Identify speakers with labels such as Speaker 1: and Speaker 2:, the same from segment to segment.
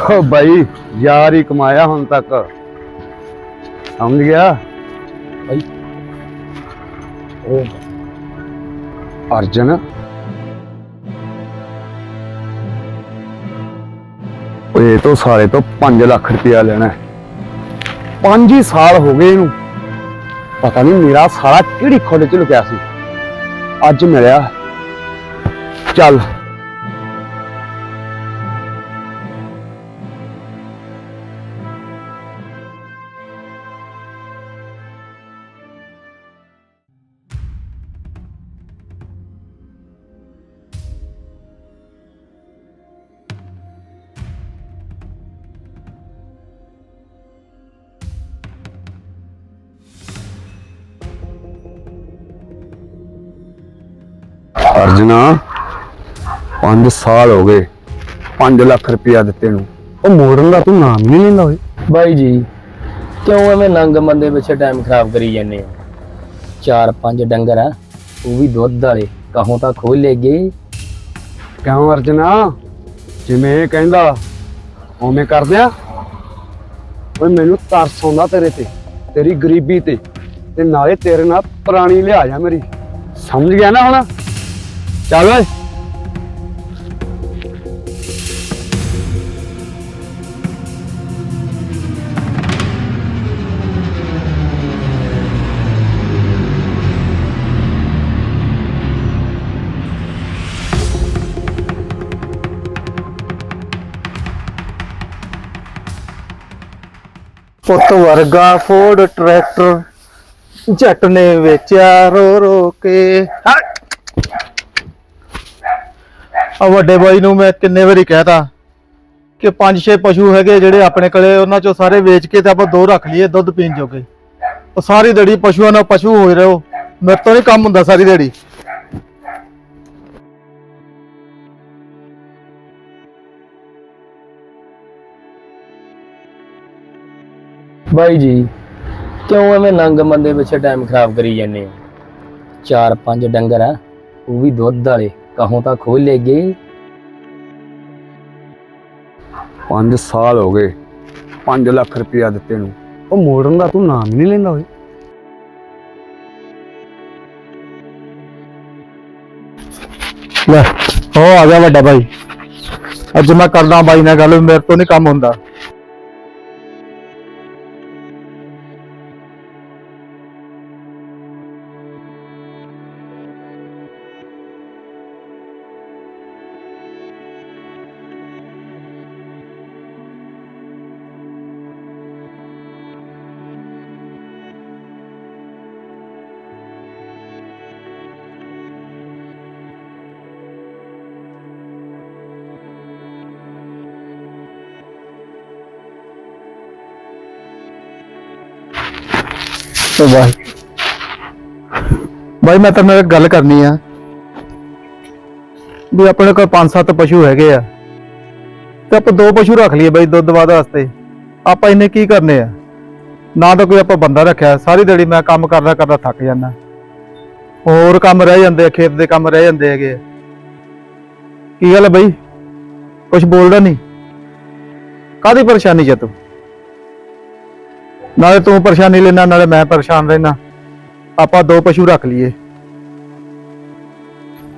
Speaker 1: ਓ ਬਾਈ, ਯਾਰ ਹੀ ਕਮਾਇਆ ਹੁਣ ਤੱਕ। ਸਮਝ ਗਿਆ?
Speaker 2: ਬਾਈ। ਉਹ
Speaker 1: ਅਰਜਨ। ਓਏ ਇਹ ਤੋਂ ਸਾਰੇ ਤੋਂ 5 ਲੱਖ ਰੁਪਇਆ ਲੈਣਾ 5 ਹੀ ਸਾਲ ਹੋ ਗਏ ਇਹਨੂੰ। ਪਤਾ ਨਹੀਂ ਮੇਰਾ ਸਾਰਾ ਕਿਹੜੀ ਖੋਲੇ ਚ ਲੁਕਿਆ ਸੀ। ਅੱਜ ਮਿਲਿਆ। ਚੱਲ। ਅਰਜਨਾ 5 ਸਾਲ ਹੋ ਗਏ 5 ਲੱਖ ਰੁਪਇਆ ਦਿੱਤੇ ਨੂੰ। ਉਹ ਮੋੜਨ ਦਾ ਤੂੰ ਨਾਮ ਨਹੀਂ ਲੈਂਦਾ ਓਏ।
Speaker 2: ਬਾਈ ਜੀ ਕਿਉਂ ਐਵੇਂ ਨੰਗ ਮੰਦੇ ਪਿੱਛੇ ਟਾਈਮ ਖਰਾਬ ਕਰੀ ਜਾਂਦੇ ਹੋ? ਚਾਰ ਪੰਜ ਡੰਗਰ ਆ ਉਹ ਵੀ ਦੁੱਧ ਵਾਲੇ ਕਹੋਂ ਤਾਂ ਖੋਲ ਲੈ ਗਏ?
Speaker 1: ਕਿਉਂ ਅਰਜਨਾ? ਜਿਵੇਂ ਇਹ ਕਹਿੰਦਾ ਉਵੇਂ ਕਰਦੇ ਆ। ਓਏ ਮੈਨੂੰ ਤਰਸ ਆਉਂਦਾ ਤੇਰੇ ਤੇ ਤੇਰੀ ਗਰੀਬੀ ਤੇ ਤੇ ਨਾਲੇ ਤੇਰੇ ਨਾਲ ਪੁਰਾਣੀ ਲਿਆ ਜਾ ਮੇਰੀ। ਸਮਝ ਗਿਆ ਨਾ ਹੁਣ? ਚੱਲ ਓਏ
Speaker 3: ਪੁੱਤ ਵਰਗਾ ਫੋਰਡ ਟਰੈਕਟਰ ਜੱਟ ਨੇ ਵੇਚਿਆ ਰੋ ਰੋ ਕੇ ਆ ਵੱਡੇ ਬਾਈ ਨੂੰ ਮੈਂ ਕਿੰਨੇ ਵਾਰੀ ਕਹਿਤਾ ਕਿ ਪੰਜ ਛੇ ਪਸ਼ੂ ਹੈਗੇ ਜਿਹੜੇ ਆਪਣੇ ਕੋਲੇ, ਉਹਨਾਂ ਚੋਂ ਸਾਰੇ ਵੇਚ ਕੇ ਤੇ ਆਪਾਂ ਦੋ ਰੱਖ ਲਈਏ, ਦੁੱਧ ਪੀਣ ਜੋਗੇ। ਉਹ ਸਾਰੀ ਦਿਹਾੜੀ ਪਸ਼ੂਆਂ ਨਾਲ ਪਸ਼ੂ ਹੋਏ ਰਹੋ। ਮੇਰੇ ਤੋਂ ਨਹੀਂ ਕੰਮ ਹੁੰਦਾ ਸਾਰੀ ਦਿਹਾੜੀ।
Speaker 2: ਬਾਈ ਜੀ, ਕਿਉਂ ਐਵੇਂ ਨੰਗ ਮੰਦੇ ਪਿੱਛੇ ਟਾਈਮ ਖਰਾਬ ਕਰੀ ਜਾਂਦੇ ਹੋ? ਚਾਰ ਪੰਜ ਡੰਗਰ ਆ, ਉਹ ਵੀ ਦੁੱਧ ਵਾਲੇ। ਕਹੋਂ ਤਾਂ ਖੋਲ ਲੈ ਗਏ
Speaker 1: 5 ਸਾਲ ਹੋ ਗਏ 5 ਲੱਖ ਰੁਪਇਆ ਦਿੱਤੇ ਨੂੰ। ਉਹ ਮੋੜਨ ਦਾ ਤੂੰ ਨਾਮ ਹੀ ਨਹੀਂ ਲੈਂਦਾ ਓਏ।
Speaker 3: ਲੈ ਹੋ ਆ ਗਿਆ ਵੱਡਾ ਬਾਈ ਅੱਜ ਮੈਂ ਕਰਦਾ ਬਾਈ ਨਾਲ ਗੱਲ, ਮੇਰੇ ਤੋਂ ਨਹੀਂ ਕੰਮ ਹੁੰਦਾ। ਤੇ ਬਾਈ। ਬਾਈ, ਮੈਂ ਤਾਂ ਇੱਕ ਗੱਲ ਕਰਨੀ ਆ। ਵੀ ਆਪਣੇ ਕੋਲ ਪੰਜ ਸੱਤ ਪਸ਼ੂ ਹੈਗੇ ਆ। ਤੇ ਆਪਾਂ ਦੋ ਪਸ਼ੂ ਰੱਖ ਲਈਏ ਬਾਈ ਦੁੱਧ ਵਾਧ ਵਾਸਤੇ। ਆਪਾਂ ਇਹਨੇ ਕੀ ਕਰਨੇ ਆ? ਨਾ ਤਾਂ ਕੋਈ ਆਪਾਂ ਬੰਦਾ ਰੱਖਿਆ। ਸਾਰੀ ਦਿਹਾੜੀ ਮੈਂ ਕੰਮ ਕਰਦਾ ਕਰਦਾ ਥੱਕ ਜਾਂਦਾ। ਹੋਰ ਕੰਮ ਰਹਿ ਜਾਂਦੇ ਆ, ਖੇਤ ਦੇ ਕੰਮ ਰਹਿ ਜਾਂਦੇ ਹੈਗੇ ਕੀ ਗੱਲ ਆ ਬਾਈ? ਕੁਝ ਬੋਲਦਾ ਨਹੀਂ। ਕਾਦੀ ਪਰੇਸ਼ਾਨੀ ਚ ਤੂੰ? ਨਾਲੇ ਤੂੰ ਪਰੇਸ਼ਾਨੀ ਲੈਣਾ ਨਾਲੇ ਮੈਂ ਪਰੇਸ਼ਾਨ ਰਹਿਣਾ। ਆਪਾਂ ਦੋ ਪਸ਼ੂ ਰੱਖ ਲਈਏ।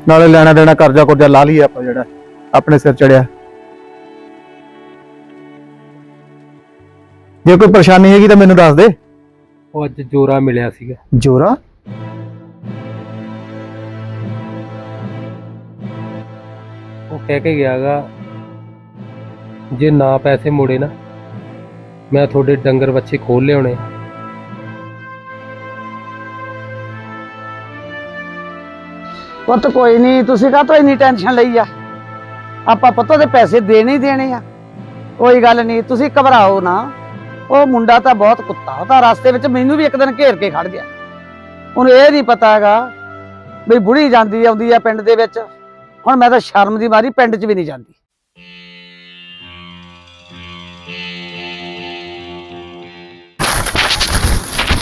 Speaker 3: ਨਾਲੇ ਲੈਣਾ ਦੇਣਾ ਕਰਜ਼ਾ ਕੁਰਜ਼ਾ ਲਾ ਲਈਏ ਆਪਾਂ ਜਿਹੜਾ ਆਪਣੇ ਸਿਰ ਚੜਿਆ। ਜੇ ਕੋਈ ਪਰੇਸ਼ਾਨੀ ਹੈਗੀ ਤਾਂ ਮੈਨੂੰ ਦੱਸ ਦੇ।
Speaker 4: ਉਹ ਅੱਜ ਜੋਰਾ ਮਿਲਿਆ ਸੀਗਾ।
Speaker 3: ਜੋਰਾ?
Speaker 4: ਉਹ ਕਹਿ ਕੇ ਗਿਆਗਾ ਜੇ ਨਾ ਪੈਸੇ ਮੋੜੇ ਨਾ ਮੈਂ ਤੁਹਾਡੇ ਡੰਗਰ ਵੱਛੇ ਖੋਲ ਲਿਆਉਣੇ।
Speaker 5: ਪੁੱਤ ਕੋਈ ਨਹੀਂ ਤੁਸੀਂ ਕਾਹ ਤੋਂ ਇੰਨੀ ਟੈਨਸ਼ਨ ਲਈ ਆ? ਆਪਾਂ ਪੁੱਤ ਦੇ ਪੈਸੇ ਦੇਣੇ ਹੀ ਦੇਣੇ ਆ। ਕੋਈ ਗੱਲ ਨਹੀਂ ਤੁਸੀਂ ਘਬਰਾਓ ਨਾ। ਉਹ ਮੁੰਡਾ ਤਾਂ ਬਹੁਤ ਕੁੱਤਾ ਉਹ ਤਾਂ ਰਸਤੇ ਵਿੱਚ ਮੈਨੂੰ ਵੀ ਇੱਕ ਦਿਨ ਘੇਰ ਕੇ ਖੜ ਗਿਆ। ਉਹਨੂੰ ਇਹ ਨਹੀਂ ਪਤਾ ਹੈਗਾ ਵੀ ਬੁੜੀ ਜਾਂਦੀ ਆਉਂਦੀ ਆ ਪਿੰਡ ਦੇ ਵਿੱਚ। ਹੁਣ ਮੈਂ ਤਾਂ ਸ਼ਰਮ ਦੀ ਮਾਰੀ ਪਿੰਡ 'ਚ ਵੀ ਨਹੀਂ ਜਾਂਦੀ।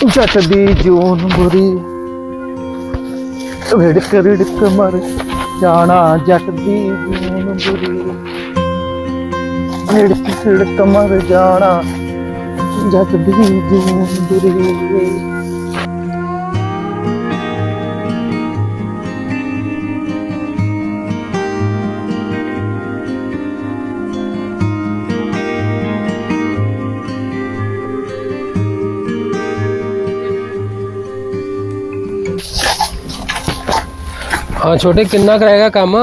Speaker 3: ਜੱਟ ਜੂਨ ਬੁਰੀ। ਵਿੜਕ ਰਿੜਕ ਮਰ ਜਾਣਾ ਜੱਟ ਜੂਨ ਬੁਰੀ। ਹਿੜਕ ਹਿੜਕ ਮਰ ਜਾਣਾ ਜਦ ਜੂਨ ਜੂੰਦਰੇ
Speaker 4: ਹਾਂ ਛੋਟੇ ਕਿੰਨਾ ਕੁ ਰਹੇਗਾ ਕੰਮ?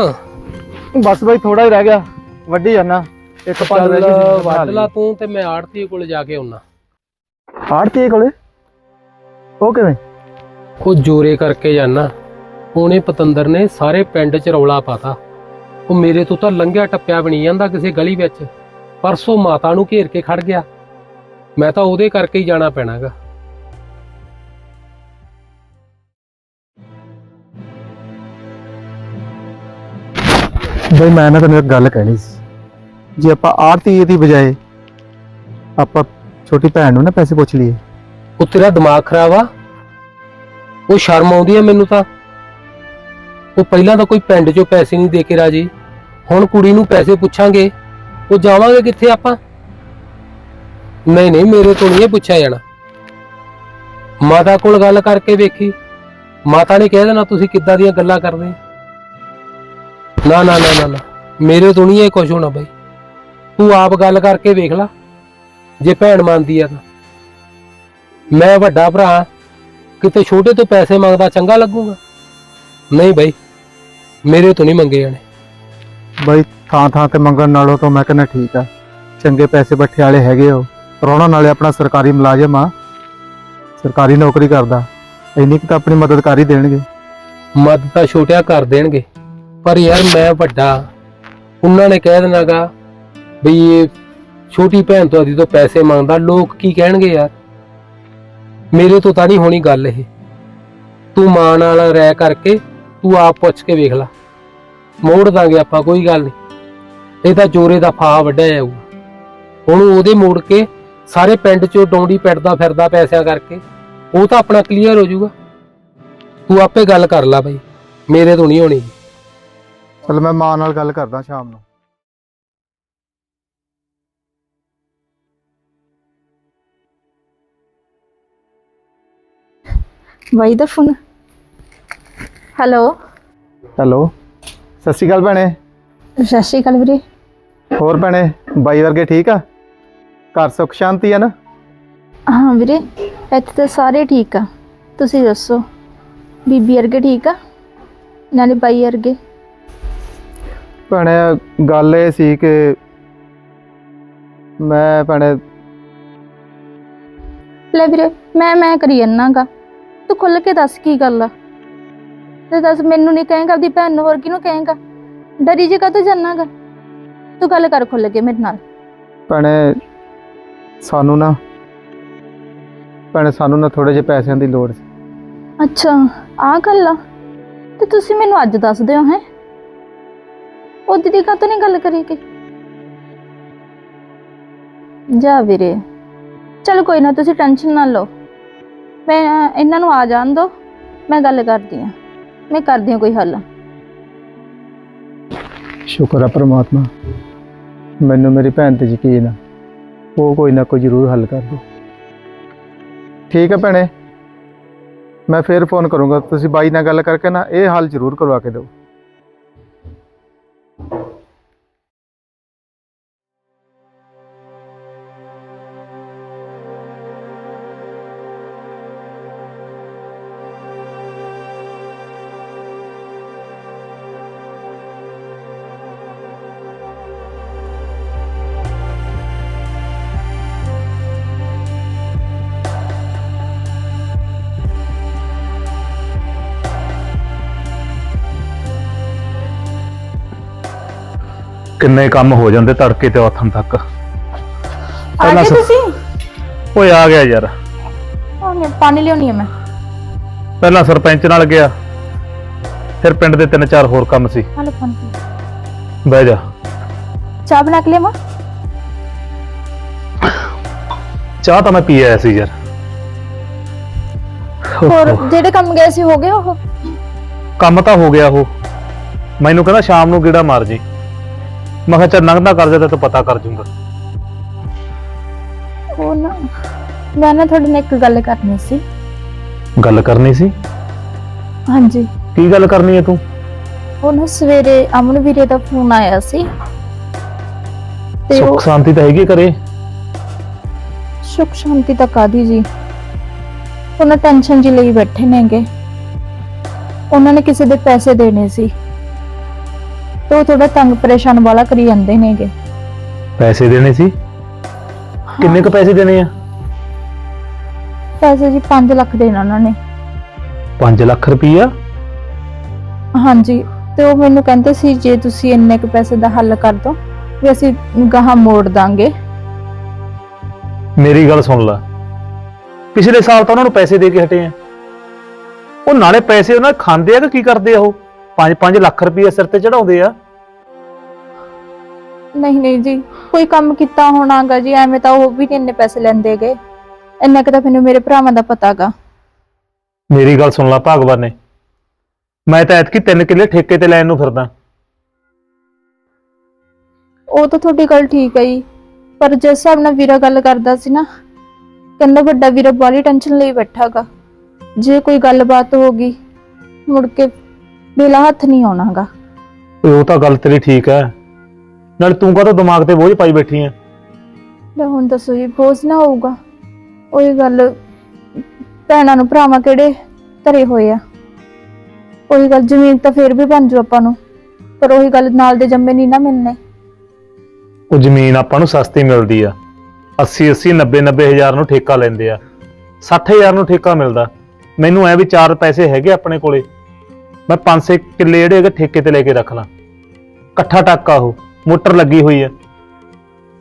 Speaker 3: ਬਸ ਬਾਈ ਥੋੜਾ ਹੀ ਰਹਿ ਗਿਆ। ਵੱਡੀ ਜਾਣਾ ਇੱਕ ਪੰਜ
Speaker 4: ਚੱਲ
Speaker 3: ਰਹਿ ਗਈ
Speaker 4: ਵੱਢ ਲਾ ਤੂੰ ਤੇ ਮੈਂ ਆੜਤੀ ਕੋਲ ਜਾ ਕੇ ਆਉਣਾ
Speaker 3: ਆੜਤੀ ਕੋਲੇ? ਉਹ ਕਿਵੇਂ?
Speaker 4: ਉਹ ਜੋਰੇ ਕਰਕੇ ਜਾਣਾ ਉਹਨੇ ਪਤੰਦਰ ਨੇ ਸਾਰੇ ਪਿੰਡ 'ਚ ਰੌਲਾ ਪਾਤਾ। ਉਹ ਮੇਰੇ ਤੋਂ ਤਾਂ ਲੰਘਿਆ ਟੱਪਿਆ ਬਣੀ ਜਾਂਦਾ ਕਿਸੇ ਗਲੀ ਵਿੱਚ। ਪਰਸੋਂ ਮਾਤਾ ਨੂੰ ਘੇਰ ਕੇ ਖੜ ਗਿਆ। ਮੈਂ ਤਾਂ ਉਹਦੇ ਕਰਕੇ ਹੀ ਜਾਣਾ ਪੈਣਾਗਾ।
Speaker 3: ਬਈ ਮੈਂ ਨਾ ਤੈਨੂੰ ਇੱਕ ਗੱਲ ਕਹਿਣੀ ਸੀ। ਜੇ ਆਪਾਂ ਆੜਤੀ ਦੀ ਬਜਾਏ ਆਪਾਂ ਛੋਟੀ ਭੈਣ ਨੂੰ ਨਾ ਪੈਸੇ ਪੁੱਛ ਲਈਏ।
Speaker 4: ਉਹ ਤੇਰਾ ਦਿਮਾਗ ਖਰਾਬ ਆ? ਉਹ ਸ਼ਰਮ ਆਉਂਦੀ ਆ ਮੈਨੂੰ ਤਾਂ। ਉਹ ਪਹਿਲਾਂ ਤਾਂ ਕੋਈ ਪਿੰਡ 'ਚੋਂ ਪੈਸੇ ਨਹੀਂ ਦੇ ਕੇ ਰਾਜੀ। ਹੁਣ ਕੁੜੀ ਨੂੰ ਪੈਸੇ ਪੁੱਛਾਂਗੇ। ਉਹ ਜਾਵਾਂਗੇ ਕਿੱਥੇ ਆਪਾਂ? ਨਹੀਂ ਨਹੀਂ, ਮੇਰੇ ਤੋਂ ਨਹੀਂ ਇਹ ਪੁੱਛਿਆ ਜਾਣਾ। ਮਾਤਾ ਕੋਲ ਗੱਲ ਕਰਕੇ ਵੇਖੀ। ਮਾਤਾ ਨੇ ਕਹਿ ਦੇਣਾ, ਤੁਸੀਂ ਕਿੱਦਾਂ ਦੀਆਂ ਗੱਲਾਂ ਕਰਦੇ? ਨਾ ਨਾ ਨਾ ਨਾ ਨਾ। ਮੇਰੇ ਤੋਂ ਨਹੀਂ ਇਹ ਕੁਝ ਹੋਣਾ ਬਾਈ। ਤੂੰ ਆਪ ਗੱਲ ਕਰਕੇ ਵੇਖ ਲੈ। ਜੇ ਭੈਣ ਮੰਨਦੀ ਆ ਤਾਂ। ਮੈਂ ਵੱਡਾ ਭਰਾ ਕਿਤੇ ਛੋਟੇ ਤੋਂ ਪੈਸੇ ਮੰਗਦਾ ਚੰਗਾ ਲੱਗੂਗਾ। ਨਹੀਂ ਬਈ ਮੇਰੇ ਤੋਂ ਨਹੀਂ ਮੰਗੇ ਜਾਣੇ।
Speaker 3: ਬਈ ਥਾਂ ਥਾਂ ਤੇ ਮੰਗਣ ਨਾਲੋਂ ਤਾਂ ਮੈਂ ਕਹਿੰਦਾ ਠੀਕ ਆ। ਚੰਗੇ ਪੈਸੇ ਬੱਠੇ ਵਾਲੇ ਹੈਗੇ ਹੋ ਪ੍ਰਾਹੁਣਾ ਨਾਲੇ ਆਪਣਾ ਸਰਕਾਰੀ ਮੁਲਾਜ਼ਮ ਆ। ਸਰਕਾਰੀ ਨੌਕਰੀ ਕਰਦਾ। ਇੰਨੀ ਕੁ ਤਾਂ ਆਪਣੀ ਮਦਦ ਕਰ ਹੀ ਦੇਣਗੇ।
Speaker 4: ਮਦਦ ਤਾਂ ਛੋਟਿਆਂ ਕਰ ਦੇਣਗੇ। ਪਰ ਯਾਰ ਮੈਂ ਵੱਡਾ। ਉਹਨਾਂ ਨੇ ਕਹਿ ਦੇਣਾਗਾ ਬਈ ਇਹ ਛੋਟੀ ਭੈਣ ਤੋਂ ਅਦੀ ਤੋਂ ਪੈਸੇ ਮੰਗਦਾ, ਲੋਕ ਕੀ ਕਹਿਣਗੇ ਯਾਰ? ਮੇਰੇ ਤੋਂ ਤਾਂ ਨਹੀਂ ਹੋਣੀ ਗੱਲ ਇਹ। ਤੂੰ ਮਾਂ ਨਾਲ ਰਹਿ ਕਰਕੇ ਤੂੰ ਆਪ ਪੁੱਛ ਕੇ ਵੇਖ ਲੈ। ਮੋੜ ਦਾਂਗੇ ਆਪਾਂ, ਕੋਈ ਗੱਲ ਨਹੀਂ। ਇਹ ਤਾਂ ਚੋਰੇ ਦਾ ਫਾ ਵੱਢਿਆ ਜਾਊਗਾ। ਉਹਨੂੰ ਉਹਦੇ ਮੋੜ ਕੇ ਸਾਰੇ ਪਿੰਡ ਚੋਂ ਡੌਂਡੀ ਪੈਟਦਾ ਫਿਰਦਾ ਪੈਸਿਆਂ ਕਰਕੇ, ਉਹ ਤਾਂ ਆਪਣਾ ਕਲੀਅਰ ਹੋ ਜਾਊਗਾ। ਤੂੰ ਆਪੇ ਗੱਲ ਕਰ ਲੈ ਬਾਈ, ਮੇਰੇ ਤੋਂ ਨਹੀਂ ਹੋਣੀ।
Speaker 3: ਚਲ ਮੈਂ ਮਾਂ ਨਾਲ ਗੱਲ ਕਰਦਾ ਸ਼ਾਮ ਨੂੰ।
Speaker 6: ਬਾਈ ਦਾ ਫੋਨ। ਹੈਲੋ।
Speaker 3: ਹੈਲੋ ਸਤਿ ਸ਼੍ਰੀ ਅਕਾਲ ਭੈਣੇ।
Speaker 6: ਸਤਿ ਸ਼੍ਰੀ ਅਕਾਲ ਵੀਰੇ।
Speaker 3: ਹੋਰ ਭੈਣੇ ਬਾਈ ਵਰਗੇ ਠੀਕ ਆ? ਘਰ ਸੁੱਖ ਸ਼ਾਂਤੀ ਆ ਨਾ?
Speaker 6: ਹਾਂ ਵੀਰੇ ਇੱਥੇ ਤਾਂ ਸਾਰੇ ਠੀਕ ਆ। ਤੁਸੀਂ ਦੱਸੋ ਬੀਬੀ ਵਰਗੇ ਠੀਕ ਆ? ਨਾਲੇ ਬਾਈ ਵਰਗੇ?
Speaker 3: ਭੈਣੇ ਗੱਲ ਇਹ ਸੀ ਕਿ ਮੈਂ ਭੈਣੇ
Speaker 6: ਲੈ ਵੀਰੇ ਮੈਂ ਮੈਂ ਕਰੀ ਜਾਨਾਗਾ ਤੂੰ ਖੁੱਲ ਕੇ ਦੱਸ ਕੀ ਗੱਲ ਆ? ਤੇ ਦੱਸ ਮੈਨੂੰ ਨਹੀਂ ਕਹੇਗਾ ਆਪਦੀ ਭੈਣ ਨੂੰ ਹੋਰ ਕਿਹਨੂੰ ਕਹੇਗਾ? ਡਰੀ ਜੇ ਤੂੰ ਜਾਨਾਗਾ? ਤੂੰ ਗੱਲ ਕਰ ਖੁੱਲ ਕੇ ਮੇਰੇ ਨਾਲ।
Speaker 3: ਭੈਣੇ ਸਾਨੂੰ ਨਾ ਭੈਣੇ ਸਾਨੂੰ ਨਾ ਥੋੜੇ ਜਿਹੇ ਪੈਸਿਆਂ ਦੀ ਲੋੜ ਸੀ।
Speaker 6: ਅੱਛਾ ਆਹ ਗੱਲ ਆ? ਤੇ ਤੁਸੀਂ ਮੈਨੂੰ ਅੱਜ ਦੱਸ ਦਿਓ ਹੈ? ਉਹਦੀ ਦੀ ਕਾਤੋਂ ਨਹੀਂ ਗੱਲ ਕਰੀਗੀ ਜਾ ਵੀਰੇ। ਚਲ ਕੋਈ ਨਾ, ਤੁਸੀਂ ਟੈਨਸ਼ਨ ਨਾ ਲਓ। ਮੈਂ, ਇਹਨਾਂ ਨੂੰ ਆ ਜਾਣ ਦੋ। ਮੈਂ ਗੱਲ ਕਰਦੀ ਆ ਮੈਂ ਕਰਦੀ ਹਾਂ ਕੋਈ ਹੱਲ।
Speaker 3: ਸ਼ੁਕਰ ਆ ਪ੍ਰਮਾਤਮਾ। ਮੈਨੂੰ ਮੇਰੀ ਭੈਣ ਤੇ ਯਕੀਨ ਆ। ਉਹ ਕੋਈ ਨਾ ਕੋਈ ਜ਼ਰੂਰ ਹੱਲ ਕਰ ਦੂ। ਠੀਕ ਆ ਭੈਣੇ। ਮੈਂ ਫੇਰ ਫੋਨ ਕਰੂੰਗਾ। ਤੁਸੀਂ ਬਾਈ ਨਾਲ ਗੱਲ ਕਰਕੇ ਨਾ, ਇਹ ਹੱਲ ਜ਼ਰੂਰ ਕਰਵਾ ਕੇ ਦਿਓ।
Speaker 7: ਕਿੰਨੇ ਕੰਮ ਹੋ ਜਾਂਦੇ ਤੜਕੇ ਤੇ ਹੱਥਾਂ ਤੱਕ?
Speaker 6: ਆ
Speaker 7: ਪਹਿਲਾਂ
Speaker 6: ਗਏ
Speaker 7: ਸ-
Speaker 6: ਤੁਸੀਂ?
Speaker 7: ਓਏ ਆ ਗਿਆ ਯਾਰ।
Speaker 6: ਆ ਮੈਂ ਪਾਣੀ ਲਿਆਉਣੀ ਆ ਮੈਂ।
Speaker 7: ਪਹਿਲਾਂ ਸਰਪੰਚ ਨਾਲ ਗਿਆ। ਫਿਰ ਪਿੰਡ ਦੇ ਤਿੰਨ ਚਾਰ ਹੋਰ ਕੰਮ ਸੀ।
Speaker 6: ਹਲੋ ਪਾਣੀ
Speaker 7: ਬਹਿ ਜਾ।
Speaker 6: ਚਾਹ ਬਣਾ ਕੇ ਲਿਆਵਾਂ?
Speaker 7: ਚਾਹ ਤਾਂ ਮੈਂ ਪੀ ਆਇਆ ਸੀ ਯਾਰ।
Speaker 6: ਹੋਰ ਜਿਹੜੇ ਕੰਮ ਗਏ ਸੀ ਹੋ ਗਏ ਉਹ?
Speaker 7: ਕੰਮ ਤਾਂ ਹੋ ਗਿਆ ਉਹ। ਮੈਨੂੰ ਕਹਿੰਦਾ ਸ਼ਾਮ ਨੂੰ ਗੇੜਾ ਮਾਰ ਜੀ। ਮੈਂ ਕਿਹਾ ਚੱਲ ਲੰਘਦਾ ਕਰ ਜਾ ਤਾਂ ਪਤਾ ਕਰ ਜੂੰਗਾ।
Speaker 6: ਉਹ ਨਾ ਮੈਂ ਨਾ ਤੁਹਾਡੇ ਨਾਲ ਇੱਕ ਗੱਲ ਕਰਨੀ ਸੀ।
Speaker 7: ਗੱਲ ਕਰਨੀ ਸੀ?
Speaker 6: ਹਾਂਜੀ।
Speaker 7: ਕੀ ਗੱਲ ਕਰਨੀ ਹੈ ਤੂੰ?
Speaker 6: ਉਹ ਨਾ ਸਵੇਰੇ ਅਮਨ ਵੀਰੇ ਦਾ ਫੋਨ ਆਇਆ ਸੀ। ਤੇ ਉਹ
Speaker 7: ਸੁੱਖ ਸ਼ਾਂਤੀ ਤਾਂ ਹੈਗੀ ਘਰੇ?
Speaker 6: ਸੁਖ ਸ਼ਾਂਤੀ ਤਾਂ ਕਾਦੀ ਜੀ? ਉਹਨਾਂ ਟੈਨਸ਼ਨ ਜੀ ਲਈ ਬੈਠੇ ਨੇਗੇ। ਉਹਨਾਂ ਨੇ ਕਿਸੇ ਦੇ ਪੈਸੇ ਦੇਣੇ ਸੀ। ਤੇ ਉਹ ਥੋੜਾ ਤੰਗ ਪਰੇਸ਼ਾਨ ਵਾਲਾ ਕਰੀ ਜਾਂਦੇ ਨੇਗੇ।
Speaker 7: ਪੈਸੇ ਦੇਣੇ ਸੀ? ਕਿੰਨੇ ਕ ਪੈਸੇ ਦੇਣੇ ਆ?
Speaker 6: ਪੈਸੇ ਜੀ 5 ਲੱਖ ਦੇਣਾ ਉਹਨਾਂ ਨੇ।
Speaker 7: 5 ਲੱਖ ਰੁਪਈਆ?
Speaker 6: ਹਾਂਜੀ ਤੇ ਉਹ ਮੈਨੂੰ ਕਹਿੰਦੇ ਸੀ ਜੇ ਤੁਸੀਂ ਇੰਨੇ ਕੁ ਪੈਸੇ ਦਾ ਹੱਲ ਕਰ ਦੋ ਵੀ ਅਸੀਂ ਗਾਹਾਂ ਮੋੜ ਦਾਂਗੇ।
Speaker 7: ਮੇਰੀ ਗੱਲ ਸੁਣ ਲੈ। ਪਿਛਲੇ ਸਾਲ ਤਾਂ ਉਹਨਾਂ ਨੂੰ ਪੈਸੇ ਦੇ ਕੇ ਹਟੇ ਆ। ਉਹ ਨਾਲੇ ਪੈਸੇ ਉਹਨਾਂ ਖਾਂਦੇ ਆ ਕਿ ਕੀ ਕਰਦੇ ਆ ਉਹ? 5-5 ਲੱਖ ਰੁਪਈਆ ਸਿਰ ਤੇ ਚੜਾਉਂਦੇ ਆ।
Speaker 6: ਨਹੀਂ ਨਹੀਂ ਜੀ ਕੋਈ ਕੰਮ ਕੀਤਾ ਹੋਣਾਗਾ ਜੀ ਐਵੇਂ ਤਾਂ ਉਹ ਵੀ ਨੀ ਇੰਨੇ ਪੈਸੇ ਲੈਂਦੇ ਇੰਨਾ ਕੁ ਤਾਂ ਮੈਨੂੰ ਮੇਰੇ ਭਰਾਵਾਂ ਦਾ ਪਤਾਗਾ।
Speaker 7: ਮੇਰੀ ਗੱਲ ਸੁਣ ਲੈ ਭਗਵਾਨ ਨੇ। ਮੈਂ ਤਾਂ ਐਤਕੀ 3 ਕਿੱਲੇ ਠੇਕੇ ਤੇ ਲੈਣ ਨੂੰ ਫਿਰਦਾ।
Speaker 6: ਉਹ ਤਾਂ ਤੁਹਾਡੀ ਗੱਲ ਠੀਕ ਹੈ ਜੀ ਪਰ ਜਿਸ ਹਿਸਾਬ ਨਾਲ ਵੀਰਾ ਗੱਲ ਕਰਦਾ ਸੀ ਨਾ ਕਹਿੰਦਾ ਵੱਡਾ ਵੀਰਾ ਬਾਲੀ ਟੈਨਸ਼ਨ ਲਈ ਬੈਠਾਗਾ। ਜੇ ਕੋਈ ਗੱਲਬਾਤ ਹੋ ਗਈ ਮੁੜ ਕੇ ਬੇਲਾ ਹੱਥ ਨਹੀਂ ਆਉਣਾਗਾ।
Speaker 7: ਓਏ ਉਹ ਤਾਂ ਗੱਲ ਤੇਰੀ ਠੀਕ ਹੈ। ਨਾਲ ਤੂੰ ਕਾਹਤੋਂ ਦਿਮਾਗ ਤੇ ਬੋਝ ਪਾਈ ਬੈਠੀ ਆ
Speaker 6: ਲੈ ਹੁਣ ਦੱਸੋ ਜੀ ਬੋਝ ਨਾ ਹੋਊਗਾ। ਉਹੀ ਗੱਲ ਭੈਣਾਂ ਨੂੰ ਭਰਾਵਾਂ ਕਿਹੜੇ ਧਰੇ ਹੋਏ ਆ। ਉਹੀ ਗੱਲ ਜ਼ਮੀਨ ਤਾਂ ਫੇਰ ਵੀ ਬਣ ਜੂ ਆਪਾਂ ਨੂੰ। ਪਰ ਉਹੀ ਗੱਲ ਨਾਲ ਦੇ ਜੰਮੇ ਨਹੀਂ ਨਾ ਮਿਲਨੇ
Speaker 7: ਉਹ ਜ਼ਮੀਨ ਆਪਾਂ ਨੂੰ ਸਸਤੀ ਮਿਲਦੀ ਆ। 80 80 90 90 ਹਜ਼ਾਰ ਨੂੰ ਠੇਕਾ ਲੈਂਦੇ ਆ। 60 ਹਜ਼ਾਰ ਨੂੰ ਠੇਕਾ ਮਿਲਦਾ। ਮੈਨੂੰ ਐ ਵੀ ਚਾਰ ਪੈਸੇ ਹੈਗੇ ਆਪਣੇ ਕੋਲੇ। ਮੈਂ 5-6 ਕਿੱਲੇ ਜਿਹੜੇ ਹੈਗੇ ਠੇਕੇ ਤੇ ਲੈ ਕੇ ਰੱਖ ਲਾਂ। ਇਕੱਠਾ ਟੱਕਾ ਉਹ ਮੋਟਰ ਲੱਗੀ ਹੋਈ ਆ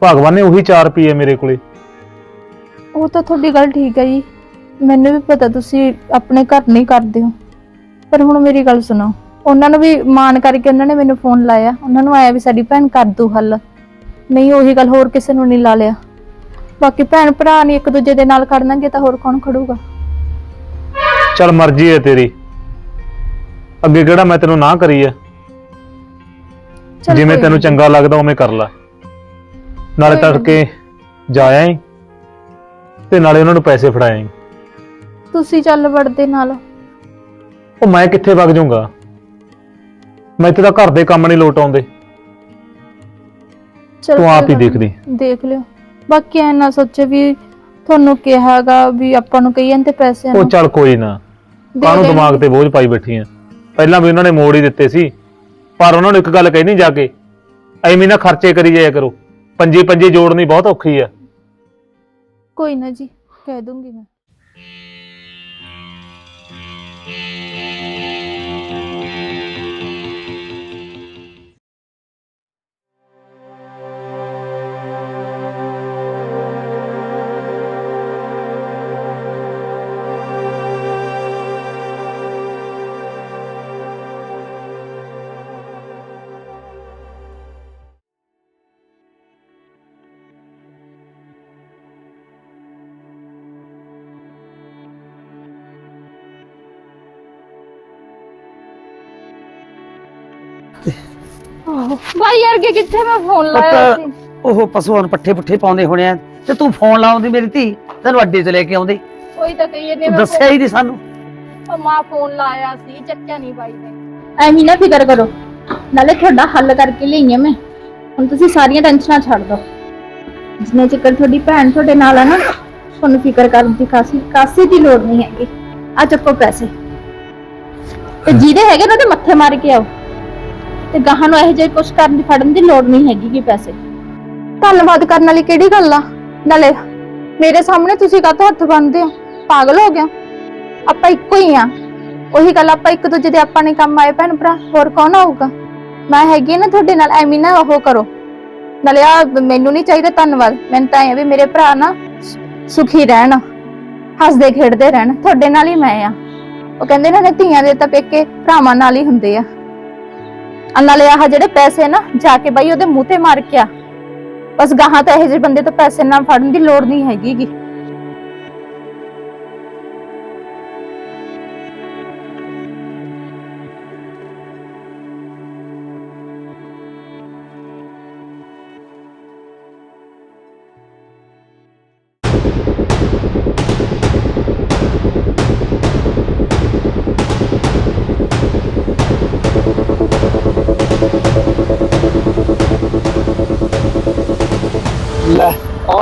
Speaker 7: ਭਗਵਾਨ ਨੇ ਉਹੀ 4 ਰੁਪਏ ਮੇਰੇ ਕੋਲੇ।
Speaker 6: ਉਹ ਤਾਂ ਤੁਹਾਡੀ ਗੱਲ ਠੀਕ ਹੈ ਜੀ। ਮੈਨੂੰ ਵੀ ਪਤਾ ਤੁਸੀਂ ਆਪਣੇ ਘਰ ਨਹੀਂ ਕਰਦੇ ਹੋ। ਪਰ ਹੁਣ ਮੇਰੀ ਗੱਲ ਸੁਣੋ। ਉਹਨਾਂ ਨੂੰ ਵੀ ਮਾਨ ਕਰਕੇ ਉਹਨਾਂ ਨੇ ਮੈਨੂੰ ਫੋਨ ਲਾਇਆ। ਉਹਨਾਂ ਨੂੰ ਆਇਆ ਵੀ ਸਾਡੀ ਭੈਣ ਕਰ ਦੂ ਹੱਲ। ਨਹੀਂ ਉਹੀ ਗੱਲ ਹੋਰ ਕਿਸੇ ਨੂੰ ਨਹੀਂ ਲਾ ਲਿਆ। ਬਾਕੀ ਭੈਣ ਭਰਾ ਨਹੀਂ ਇੱਕ ਦੂਜੇ ਦੇ ਨਾਲ ਖੜਨਗੇ ਤਾਂ ਹੋਰ ਕੌਣ ਖੜੂਗਾ?
Speaker 7: ਚੱਲ ਮਰਜ਼ੀ ਹੈ ਤੇਰੀ। ਅੱਗੇ ਕਿਹੜਾ ਮੈਂ ਤੈਨੂੰ ਨਾ ਕਰੀ
Speaker 6: ਚੱਲ
Speaker 7: ਜਿਵੇਂ
Speaker 6: ਕੋਈ
Speaker 7: ਤੈਨੂੰ। ਚੰਗਾ ਲੱਗਦਾ ਉਵੇਂ ਕਰ ਲੈ। ਨਾਲੇ
Speaker 6: ਕੋਈ।
Speaker 7: ਤੜਕੇ ਜਾਇਆ ਈ ਤੇ ਨਾਲੇ ਉਹਨਾਂ ਨੂੰ ਪੈਸੇ ਫੜਾਇਆ ਈ।
Speaker 6: ਤੁਸੀਂ ਚੱਲ ਵੜਦੇ ਨਾਲ।
Speaker 7: ਉਹ ਮੈਂ ਕਿੱਥੇ ਵਗ ਜਾਊਂਗਾ? ਮੈਂ ਤੇ ਤਾਂ ਘਰ ਦੇ ਕੰਮ ਨਹੀਂ ਲੋਟ ਆਉਂਦੇ।
Speaker 6: ਚੱਲ
Speaker 7: ਤੂੰ ਆਪ
Speaker 6: ਕੋਈ
Speaker 7: ਹੀ
Speaker 6: ਗੱਲ
Speaker 7: ਦੇਖ ਲਈ
Speaker 6: ਨੀ, ਦੇਖ ਲਿਓ। ਬਾਕੀ ਐ ਨਾ ਸੋਚੋ ਵੀ ਤੁਹਾਨੂੰ ਕਿਹਾਗਾ ਵੀ ਆਪਾਂ ਨੂੰ ਕਹੀਏ ਤੇ ਪੈਸੇ
Speaker 7: ਉਹ ਚੱਲ ਕੋਈ ਨਾ। ਕਾਹਨੂੰ ਦਿਮਾਗ ਤੇ ਬੋਝ ਪਾਈ ਬੈਠੀ ਆ ਪਹਿਲਾਂ ਵੀ ਉਹਨਾਂ ਨੇ ਮੋੜ ਹੀ ਦਿੱਤੇ ਸੀ। ਪਰ ਉਹਨਾਂ ਨੂੰ ਇੱਕ ਗੱਲ ਕਹਿਣੀ ਜਾ ਕੇ, ਐਵੇਂ ਨਾ ਖਰਚੇ ਕਰੀ ਜਾਇਆ ਕਰੋ। ਪੰਜੀ ਪੰਜੀ ਜੋੜਨੀ ਬਹੁਤ ਔਖੀ ਆ।
Speaker 6: ਕੋਈ ਨਾ ਜੀ, ਕਹਿ ਦੂੰਗੀ ਮੈਂ। ਭਾਈ ਯਾਰ ਕਿ ਕਿੱਥੇ ਮੈਂ ਫੋਨ ਲਾਇਆ ਸੀ?
Speaker 5: ਪੁੱਤ ਉਹ ਪਸ਼ੂਆਂ ਨੂੰ ਪੱਠੇ ਪੁੱਠੇ ਪਾਉਂਦੇ ਹੋਣੇ ਆ। ਤੇ ਤੂੰ ਫੋਨ ਲਾਉਂਦੀ ਮੇਰੀ ਧੀ ਤੈਨੂੰ ਅੱਡੇ 'ਚ ਲੈ ਕੇ ਆਉਂਦੀ।
Speaker 6: ਕੋਈ ਤਾਂ ਕਹੀਏ ਨੇ
Speaker 5: ਤੂੰ ਦੱਸਿਆ ਹੀ ਨਹੀਂ ਸਾਨੂੰ।
Speaker 6: ਫੋਨ- ਮਾਂ ਫੋਨ ਲਾਇਆ ਸੀ ਚੱਕਿਆ ਨਹੀਂ ਬਾਈ ਨੇ। ਐਵੇਂ ਨਾ ਫਿਕਰ ਕਰੋ। ਨਾਲੇ ਤੁਹਾਡਾ ਹੱਲ ਕਰਕੇ ਲਈ ਆ ਮੈਂ। ਹੁਣ ਤੁਸੀਂ ਸਾਰੀਆਂ ਟੈਨਸ਼ਨਾਂ ਛੱਡ ਦਿਓ। ਜਿੰਨੇ ਚਿਕਰ ਤੁਹਾਡੀ ਭੈਣ ਤੁਹਾਡੇ ਨਾਲ ਆ ਨਾ ਤੁਹਾਨੂੰ ਫਿਕਰ ਕਰਨ ਦੀ ਕਾਸੀ ਕਾਸੀ ਦੀ ਲੋੜ ਨਹੀਂ ਹੈਗੀ। ਆ ਚੱਕੋ ਪੈਸੇ। ਤੇ ਜਿਹਦੇ ਹੈਗੇ ਨਾ ਤੇ ਮੱਥੇ ਮਾਰ ਕੇ ਆਓ। ਤੇ ਗਾਹਾਂ ਨੂੰ ਇਹੋ ਜਿਹੇ ਕੁਛ ਕਰਨ ਦੀ ਫੜਨ ਦੀ ਲੋੜ ਨਹੀਂ ਹੈਗੀ ਕਿ ਪੈਸੇ। ਧੰਨਵਾਦ ਕਰਨ ਵਾਲੀ ਕਿਹੜੀ ਗੱਲ ਆ? ਨਾਲੇ ਮੇਰੇ ਸਾਹਮਣੇ ਤੁਸੀਂ ਕਾਹਤੋਂ ਹੱਥ ਬੰਨਦੇ ਹੋ? ਪਾਗਲ ਹੋ ਗਿਆ। ਆਪਾਂ ਇੱਕੋ ਹੀ ਆ। ਉਹੀ ਗੱਲ ਆਪਾਂ ਇੱਕ ਦੂਜੇ ਦੇ ਆਪਾਂ ਨੇ ਕੰਮ ਆਏ ਭੈਣ ਭਰਾ, ਹੋਰ ਕੌਣ ਆਊਗਾ? ਮੈਂ ਹੈਗੀ ਨਾ ਤੁਹਾਡੇ ਨਾਲ, ਐਵੇਂ ਨਾ ਉਹ ਕਰੋ। ਨਾਲੇ ਆ ਮੈਨੂੰ ਨਹੀਂ ਚਾਹੀਦਾ ਧੰਨਵਾਦ। ਮੈਨੂੰ ਤਾਂ ਐ ਵੀ ਮੇਰੇ ਭਰਾ ਨਾ ਸੁਖੀ ਰਹਿਣ। ਹੱਸਦੇ, ਖੇਡਦੇ ਰਹਿਣ। ਤੁਹਾਡੇ ਨਾਲ ਹੀ ਮੈਂ ਆ। ਉਹ ਕਹਿੰਦੇ ਨੇ ਧੀਆਂ ਦੇ ਤਾਂ ਪੇਕੇ ਭਰਾਵਾਂ ਨਾਲ ਹੀ ਹੁੰਦੇ ਆ। ਆ ਨਾਲੇ ਆਹ ਜਿਹੜੇ ਪੈਸੇ ਨਾ, ਜਾ ਕੇ ਬਾਈ ਉਹਦੇ ਮੂੰਹ ਤੇ ਮਾਰ ਕੇ ਆ। ਬਸ ਗਾਹਾਂ ਤਾਂ ਇਹੋ ਜਿਹੇ ਬੰਦੇ ਤੋਂ ਪੈਸੇ ਨਾ ਫੜਨ ਦੀ ਲੋੜ ਨਹੀਂ ਹੈਗੀ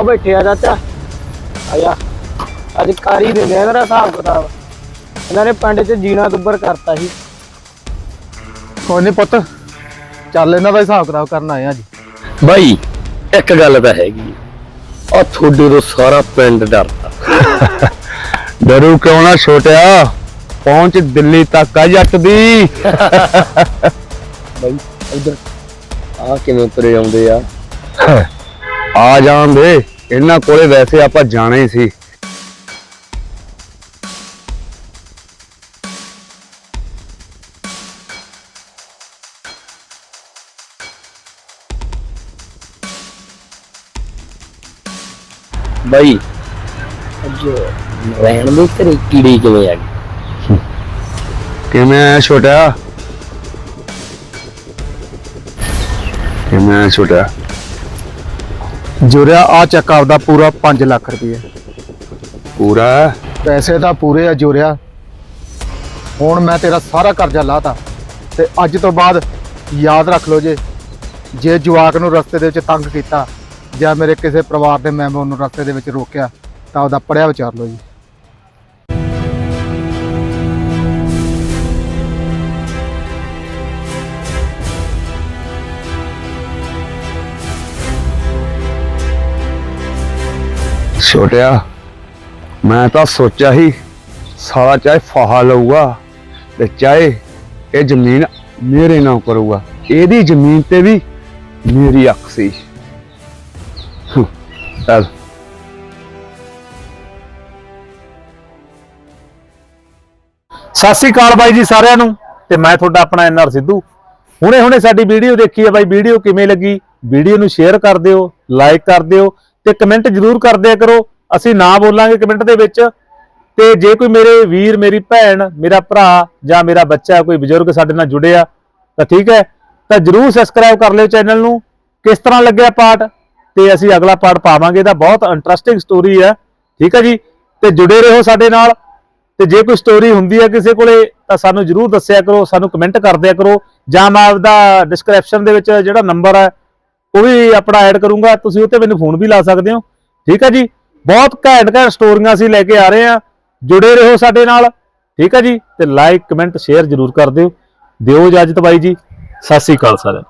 Speaker 2: ਬੈਠੇ ਆ ਚਾਚਾ। ਆਇਆ। ਅੱਜ ਕਾਰੀ ਆ ਮੇਰਾ ਹਿਸਾਬ ਕਿਤਾਬ। ਇਹਨਾਂ ਨੇ ਪਿੰਡ 'ਚ ਜੀਣਾ ਦੁੱਬਰ ਕਰਤਾ ਸੀ।
Speaker 3: ਕੋਈ ਨਹੀਂ ਪੁੱਤ ਚੱਲ ਇਹਨਾਂ ਦਾ ਹਿਸਾਬ ਕਿਤਾਬ ਕਰਨ ਆਏ ਆ ਜੀ।
Speaker 2: ਬਾਈ ਇੱਕ ਗੱਲ ਤਾਂ ਹੈਗੀ ਆ। ਤੁਹਾਡੇ ਤੋਂ ਸਾਰਾ ਪਿੰਡ ਡਰਦਾ।
Speaker 1: ਡਰੂ ਕਿਉਂ ਨਾ ਛੋਟਿਆ? ਪਹੁੰਚ ਦਿੱਲੀ ਤੱਕ ਆ ਜੱਟ ਦੀ।
Speaker 2: ਬਾਈ ਇਧਰ ਆ ਕਿਵੇਂ ਤੁਰੇ ਆਉਂਦੇ ਆ?
Speaker 1: ਆ ਜਾਣ ਦੇ। ਇਹਨਾਂ ਕੋਲੇ ਵੈਸੇ ਆਪਾਂ ਜਾਣਾ ਹੀ ਸੀ।
Speaker 2: ਬਾਈ ਅੱਜ ਰਹਿਣ ਦੇ ਘਰੇ ਕੀੜੇ ਕਿਵੇਂ ਆ ਗਏ
Speaker 1: ਕਿਵੇਂ ਆ ਛੋਟਿਆ ਕਿਵੇਂ ਆ ਛੋਟਿਆ
Speaker 3: ਜੁਰਿਆ ਆ ਚੱਕ ਆਪਦਾ ਪੂਰਾ 5 ਲੱਖ ਰੁਪਏ
Speaker 1: ਪੂਰਾ?
Speaker 3: ਪੈਸੇ ਤਾਂ ਪੂਰੇ ਆ ਜੁਰਿਆ ਹੁਣ ਮੈਂ ਤੇਰਾ ਸਾਰਾ ਕਰਜ਼ਾ ਲਾਤਾ। ਤੇ ਅੱਜ ਤੋਂ ਬਾਅਦ ਯਾਦ ਰੱਖ ਲਓ ਜੇ ਜੇ ਜਵਾਕ ਨੂੰ ਰਸਤੇ ਦੇ ਵਿੱਚ ਤੰਗ ਕੀਤਾ ਜਾਂ ਮੇਰੇ ਕਿਸੇ ਪਰਿਵਾਰ ਦੇ ਮੈਂਬਰ ਨੂੰ ਰਸਤੇ ਦੇ ਵਿੱਚ ਰੋਕਿਆ ਤਾਂ ਉਹਦਾ ਪੜਿਆ ਵਿਚਾਰ ਲਓ ਜੀ।
Speaker 1: ਛੋਟਿਆ, ਮੈਂ ਤਾਂ ਸੋਚਿਆ ਸੀ ਸਾਲਾ ਚਾਹੇ ਫਾਹਾ ਲਊਗਾ ਤੇ ਚਾਹੇ ਇਹ ਜ਼ਮੀਨ ਮੇਰੇ ਨਾਮ ਕਰੂਗਾ। ਇਹਦੀ ਜ਼ਮੀਨ ਤੇ ਵੀ ਮੇਰੀ ਅੱਖ ਸੀ। ਚੱਲ।
Speaker 7: ਸਤਿ ਸ੍ਰੀ ਅਕਾਲ ਬਾਈ ਜੀ ਸਾਰਿਆਂ ਨੂੰ ਤੇ ਮੈਂ ਤੁਹਾਡਾ ਆਪਣਾ ਐਨਆਰ ਸਿੱਧੂ। ਹੁਣੇ ਹੁਣੇ ਸਾਡੀ ਵੀਡੀਓ ਦੇਖੀ ਹੈ ਬਾਈ, ਵੀਡੀਓ ਕਿਵੇਂ ਲੱਗੀ? ਵੀਡੀਓ ਨੂੰ ਸ਼ੇਅਰ ਕਰ ਦਿਓ, ਲਾਈਕ ਕਰ ਦਿਓ ਤੇ ਕਮੈਂਟ ਜਰੂਰ ਕਰਦਿਆ ਕਰੋ। ਅਸੀਂ ਨਾ ਬੋਲਾਂਗੇ ਕਮੈਂਟ ਦੇ ਵਿੱਚ। ਤੇ ਜੇ ਕੋਈ ਮੇਰੇ ਵੀਰ, ਮੇਰੀ ਭੈਣ, ਮੇਰਾ ਭਰਾ ਜਾਂ ਮੇਰਾ ਬੱਚਾ, ਕੋਈ ਬਜ਼ੁਰਗ ਸਾਡੇ ਨਾਲ ਜੁੜਿਆ, ਤਾਂ ਠੀਕ ਹੈ। ਤਾਂ ਜਰੂਰ ਸਬਸਕ੍ਰਾਈਬ ਕਰ ਲਿਓ ਚੈਨਲ ਨੂੰ। ਕਿਸ ਤਰ੍ਹਾਂ ਲੱਗਿਆ ਪਾਠ? ਤੇ ਅਸੀਂ ਅਗਲਾ ਪਾਠ ਪਾਵਾਂਗੇ। ਇਹਦਾ ਬਹੁਤ ਇੰਟਰਸਟਿੰਗ ਸਟੋਰੀ ਹੈ। ਠੀਕ ਹੈ ਜੀ? ਤੇ ਜੁੜੇ ਰਹੋ ਸਾਡੇ ਨਾਲ। ਤੇ ਜੇ ਕੋਈ ਸਟੋਰੀ ਹੁੰਦੀ ਹੈ ਕਿਸੇ ਕੋਲੇ, ਤਾਂ ਸਾਨੂੰ ਜਰੂਰ ਦੱਸਿਆ ਕਰੋ। ਸਾਨੂੰ ਕਮੈਂਟ ਕਰਦਿਆ ਕਰੋ। ਜਾਂ ਮੈਂ ਆਪਦਾ ਡਿਸਕ੍ਰਿਪਸ਼ਨ ਦੇ ਵਿੱਚ ਜਿਹੜਾ ਨੰਬਰ ਹੈ ਉਹ ਵੀ ਆਪਣਾ ਐਡ ਕਰੂੰਗਾ, ਤੁਸੀਂ ਉੱਤੇ ਮੈਨੂੰ ਫੋਨ ਵੀ ਲਾ ਸਕਦੇ ਹੋ। ਠੀਕ ਹੈ ਜੀ? ਬਹੁਤ ਘੈਂਟ ਘੈਂਟ ਸਟੋਰੀਆਂ ਅਸੀਂ ਲੈ ਕੇ ਆ ਰਹੇ ਹਾਂ। ਜੁੜੇ ਰਹੋ ਸਾਡੇ ਨਾਲ। ਠੀਕ ਹੈ ਜੀ? ਤੇ ਲਾਈਕ ਕਮੈਂਟ ਸ਼ੇਅਰ ਜਰੂਰ ਕਰ ਦਿਓ। ਦਿਓ ਇਜਾਜ਼ਤ ਬਾਈ ਜੀ। ਸਤਿ ਸ੍ਰੀ ਅਕਾਲ ਸਾਰਿਆਂ